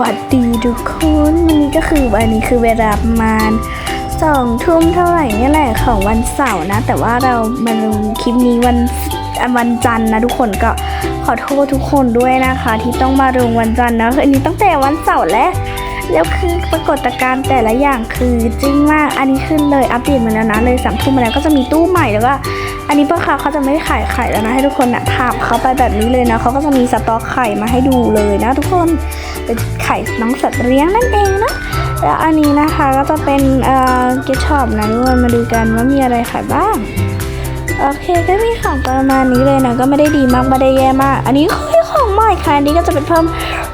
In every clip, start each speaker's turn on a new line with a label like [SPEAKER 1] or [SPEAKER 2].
[SPEAKER 1] วัสดีทุกคนวันนี้ก็คือวันนี้คือเวลาประมาณสองทุ่มเท่าไหร่เนี่ยแหละของวันเสาร์นะ แต่ว่าเรามาลงคลิปนี้วันวันจันทร์นะทุกคนก็ขอโทษทุกคนด้วยนะคะ ที่ต้องมาลงวันจันทร์นะคืออันนี้ตั้งแต่วันเสาร์แล้วแล้วคือปรากฏการณ์แต่ละอย่างคือจริงมากอันนี้ขึ้นเลยอัปเดตมาแล้วนะเลยสามทุ่มมาแล้วก็จะมีตู้ใหม่แล้วก็อันนี้พ่อค้าเขาจะไม่ขายไข่แล้วนะให้ทุกคนนะถามเขาไปแบบนี้เลยนะเขาก็จะมีสต็อกไข่มาให้ดูเลยนะทุกคน เป็นไข่น้องสัตว์เลี้ยงนั่นเองนะแล้วอันนี้นะคะก็จะเป็นเอ่อเกชช็อปนะทุกคนมาดูกันว่ามีอะไรขายบ้างโอเคก็มีของประมาณนี้เลยนะก็ไม่ได้ดีมากไม่ได้แย่มาก อันนี้คือของใหม่ค่ะอันนี้ก็จะเป็นเพิ่ม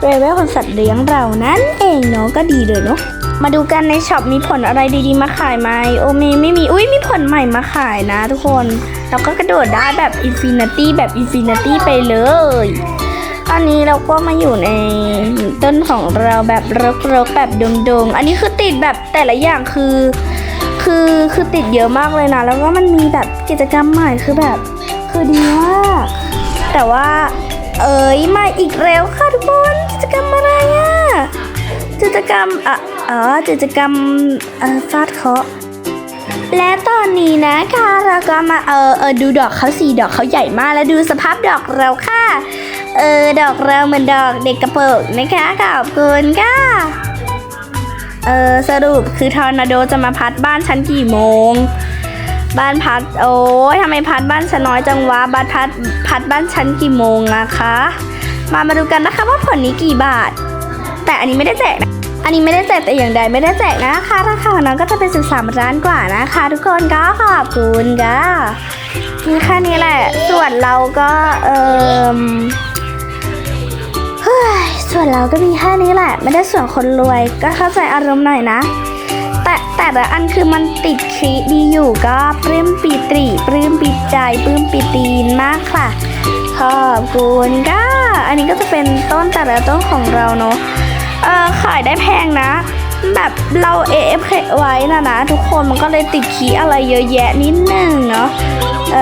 [SPEAKER 1] เรเวลของสัตว์เลี้ยงเรานั่นเองเนาะก็ดีเลยเนาะมาดูกันในช็อปมีผลอะไรดีๆมาขายไหมโอเมไม่มีอุ้ยมีผลใหม่มาขายนะทุกคนเราก็กระโดดได้แบบอินฟินิตี้แบบอินฟินิตี้ไปเลย อันนี้เราก็มาอยู่ในต้นของเราแบบรกๆแบบดงๆอันนี้คือติดแบบแต่ละอย่างคือ คือคือติดเยอะมากเลยนะ แล้วก็มันมีแบบกิจกรรมใหม่คือแบบ คือดีมากแต่ว่า เอ๋ยมาอีกแล้วค่ะทุกคนกิจกรรมอะไรอะกิจกรรมอะอ๋อกิจกรรมฟาดเคาะ และตอนนี้นะคะเราก็มาเออเออดูดอกเขาสีดอกเขาใหญ่มากแล้วดูสภาพดอกเราค่ะ เออดอกเราเหมือนดอกเด็กกระโปรงนะคะขอบคุณค่ะเออสรุปคือทอร์นาโดจะมาพัดบ้านฉันกี่โมง บ้านพัดโอ้ยทำไมพัดบ้านฉันน้อยจังวะบ้านพัดพัดบ้านฉันกี่โมงนะคะ มามาดูกันนะคะว่าผลนี้กี่บาท แต่อันนี้ไม่ได้แจกนะ อันนี้ไม่ได้แจกแต่อย่างใดไม่ได้แจกนะคะ ราคาของน้องก็จะเป็น 13ล้านกว่านะคะ ทุกคนก็ขอบคุณค่ะมีแค่นี้แหละ ส่วนเราก็เออเฮ้ยส่วนเราก็มีแค่นี้แหละ ไม่ได้ส่วนคนรวยก็เข้าใจอารมณ์หน่อยนะ แต่แต่ละอันคือมันติดคลิดีอยู่ก็ปลื้มปีติปลื้มปีใจปลื้มปีตีนมากค่ะขอบคุณก็อันนี้ก็จะเป็นต้นแต่ละต้นของเราเนาะ เออขายได้แพงนะ แบบเรา AFK ไว้นะนะ ทุกคนมันก็เลยติดคีย์อะไรเยอะแยะนิดนึงเนาะเอ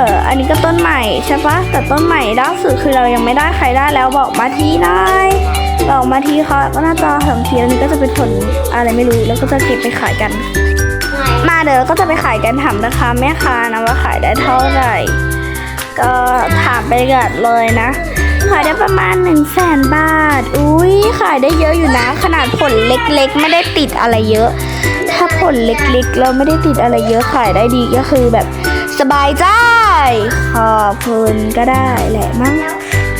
[SPEAKER 1] อ อันนี้ก็ต้นใหม่ใช่ปะแต่ต้นใหม่ล่าสุดคือเรายังไม่ได้ใครได้แล้วบอกมาทีหน่อยบอกมาทีเขาก็น่าจะสองทีแล้วนี้ก็จะเป็นผลอะไรไม่รู้แล้วก็จะเก็บไปขายกัน มาเดี๋ยวก็จะไปขายกันถามราคาแม่ค้านะว่าขายได้เท่าไหร่ ก็ถามไปกันเลยนะ ขายได้ประมาณ1นึ่งแสนบาท อุ้ยขายได้เยอะอยู่นะ ขนาดผลเล็กๆ ไม่ได้ติดอะไรเยอะ ถ้าผลเล็กๆ เราไม่ได้ติดอะไรเยอะขายได้ดีก็คือแบบสบายใจ ขอบคุณก็ได้แหละมั้ง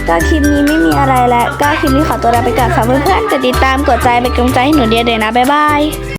[SPEAKER 1] ก็คลิปนี้ไม่มีอะไรแล้ว ก็คลิปนี้ขอตัวลาไปก่อนฝากเพื่อนๆกดติดตามกดใจเป็นกำลังใจให้หนูเดียเลยนะ บ๊ายบาย